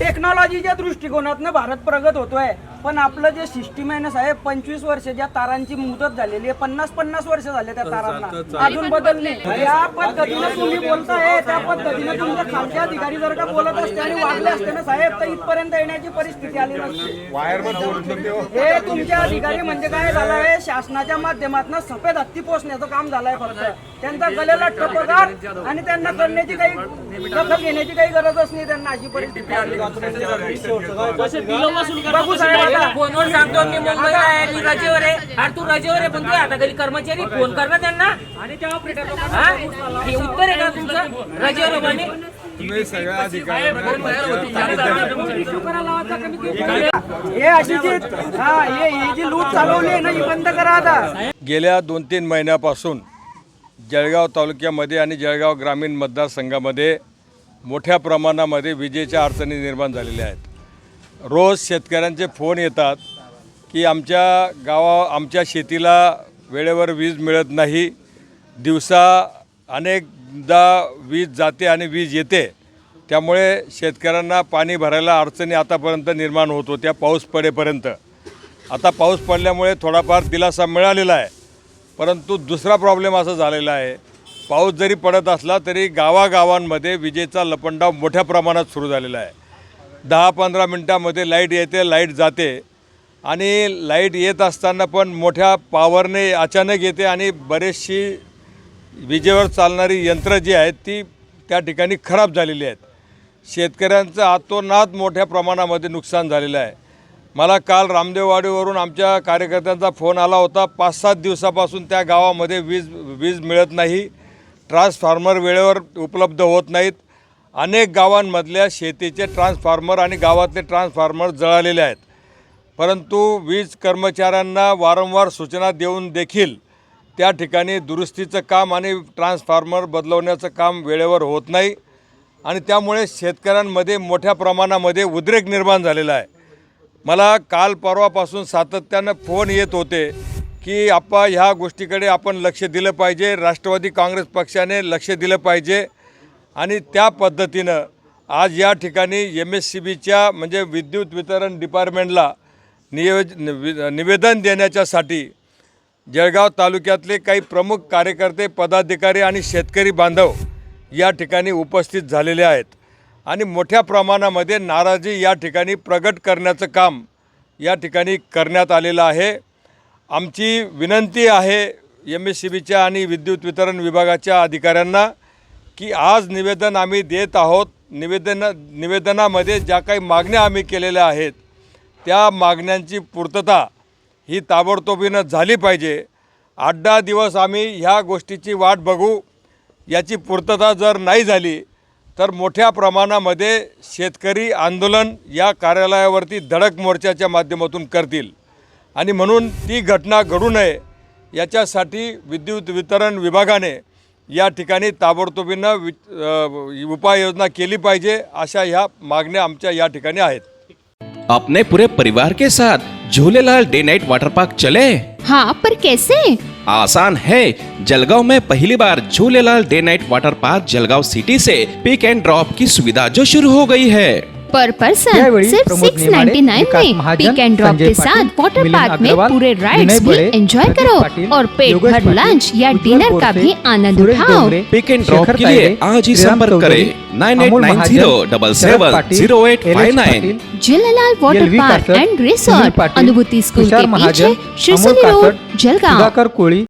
टेक्नॉलॉजीच्या दृष्टिकोनातनं भारत प्रगत होतोय. पण आपलं जे सिस्टीम आहे ना साहेब पंचवीस वर्ष ज्या तारांची मुदत झालेली आहे पन्नास पन्नास वर्ष झाले त्या तारांना. अजून बदलली. या पद्धतीनं तुम्ही बोलताय त्या पद्धतीने तुमच्या खालचे अधिकारी जर का बोलत असते आणि वागले असते ना साहेब तर इथपर्यंत येण्याची परिस्थिती आली नसते हे तुमचे अधिकारी म्हणजे काय झालंय? शासनाच्या माध्यमातून सफेद हत्ती पोचण्याचं काम झालंय फक्त. त्यांचा गलेला ठपकार आणि त्यांना करण्याची काही दखल घेण्याची काही गरजच नाही त्यांना. अशी परिस्थिती आली. बघू साहेब आता फोनवर सांगतो मी मुंबईला आहे मी रजेवर आहे अरे तू रजेवर आहे पण तू आता घरी कर्मचारी फोन कर ना त्यांना आणि त्या ऑपरेटर लोकांना हे उत्तर आहे का तुमचं रजेवर आहे म्हणे तुम्ही सगळ्या अधिकारी हे अशी जी हा हे ही जी लूट चालवली आहे ना ही बंद करा आता गेल्या दोन तीन महिन्यापासून जळगाव तालुक्यामध्ये आणि जळगाव ग्रामीण मतदारसंघामध्ये मोठ्या प्रमाणामध्ये विजेच्या अडचणी निर्माण झालेल्या आहेत रोज शेतकऱ्यांचे फोन येतात की आमच्या गावा आमच्या शेतीला वेळेवर वीज मिळत नाही. दिवसा अनेकदा वीज जाते आणि वीज येते. त्यामुळे शेतकऱ्यांना पाणी भरायला अडचणी आतापर्यंत निर्माण होत होत्या पाऊस पडेपर्यंत. आता पाऊस पडल्यामुळे थोडाफार दिलासा मिळालेला आहे. परंतु दुसरा प्रॉब्लेम असा झालेला आहे पाऊस जरी पडत असला तरी गावागावांमध्ये विजेचा लपंडाव मोठ्या प्रमाणात सुरू झालेला आहे. दहा पंधरा मिनटामध्ये लाइट येते लाइट जाते. आणि लाइट येत असताना पण मोठ्या पॉवरने अचानक येते आणि बरेचशी विजेवर चालणारी यंत्र जी आहेत ती त्या ठिकाणी खराब झालेली आहेत. शेतकऱ्यांचं आतोनात मोठ्या प्रमाणामध्ये नुकसान झालेलं आहे. मला काल रामदेववाडीवरून आमच्या कार्यकर्त्यांचा फोन आला होता. पाच सात दिवसापासून त्या गावामध्ये वीज वीज मिळत नाही. ट्रान्सफॉर्मर वेळेवर उपलब्ध होत नाहीत. अनेक गावांमधल्या शेतीचे ट्रान्सफॉर्मर आणि गावातले ट्रान्सफॉर्मर जळालेले आहेत. परंतु वीज कर्मचाऱ्यांना वारंवार सूचना देऊन देखील त्या ठिकाणी दुरुस्तीचं काम आणि ट्रान्सफॉर्मर बदलवण्याचं काम वेळेवर होत नाही आणि त्यामुळे शेतकऱ्यांमध्ये मोठ्या प्रमाणामध्ये उद्रेक निर्माण झालेला आहे. मला काल परवापासून सातत्यानं फोन येत होते की आप्पा ह्या गोष्टीकडे आपण लक्ष दिलं पाहिजे. राष्ट्रवादी काँग्रेस पक्षाने लक्ष दिलं पाहिजे. आणि त्या पद्धतीनं आज या ठिकाणी एम एस सी बीच्या म्हणजे विद्युत वितरण डिपार्टमेंटला नियोज निवेदन देण्याच्यासाठी जळगाव तालुक्यातले काही प्रमुख कार्यकर्ते पदाधिकारी आणि शेतकरी बांधव या ठिकाणी उपस्थित झालेले आहेत. आणि मोठ्या प्रमाणामध्ये नाराजी या ठिकाणी प्रगट करण्याचं काम या ठिकाणी करण्यात आलेलं आहे. आमची विनंती आहे एम एस सी बीच्या आणि विद्युत वितरण विभागाच्या अधिकाऱ्यांना की आज निवेदन आम्ही देत आहोत. निवेदन निवेदनामध्ये ज्या काही मागण्या आम्ही केलेल्या आहेत त्या मागण्यांची पूर्तता ही ताबडतोबीनं झाली पाहिजे. आठ दहा दिवस आम्ही ह्या गोष्टीची वाट बघू. याची पूर्तता जर नाही झाली तर मोठ्या प्रमाणामध्ये शेतकरी आंदोलन या कार्यालयावरती धडक मोर्चाच्या माध्यमातून करतील. आणि म्हणून ती घटना घडू नये याच्यासाठी विद्युत वितरण विभागाने या ठिकाणी ताबडतोबीनं वि उपाययोजना केली पाहिजे अशा ह्या मागण्या आमच्या या ठिकाणी आहेत. अपने पूरे परिवार के साथ Jhulelal day night water park चले? हाँ पर कैसे? आसान है। जलगांव में पहली बार Jhulelal day night water park Jalgaon city say pick and drop की सुविधा जो शुरू हो गई है। पर पर्सन सिर्फ़ सिक्स नाइन्टी नाइन में पिक एंड ड्रॉप के साथ वाटर पार्क में पूरे राइड्स भी एंजॉय करो और पेट भर लंच या डिनर का भी आनंद उठाओ पिक एंड ड्रॉप के लिए आज ही संपर्क करें nine eight nine zero double seven zero eight five nine Jhulelal water park and resort Anubhuti school के पीछे रोड जलगांव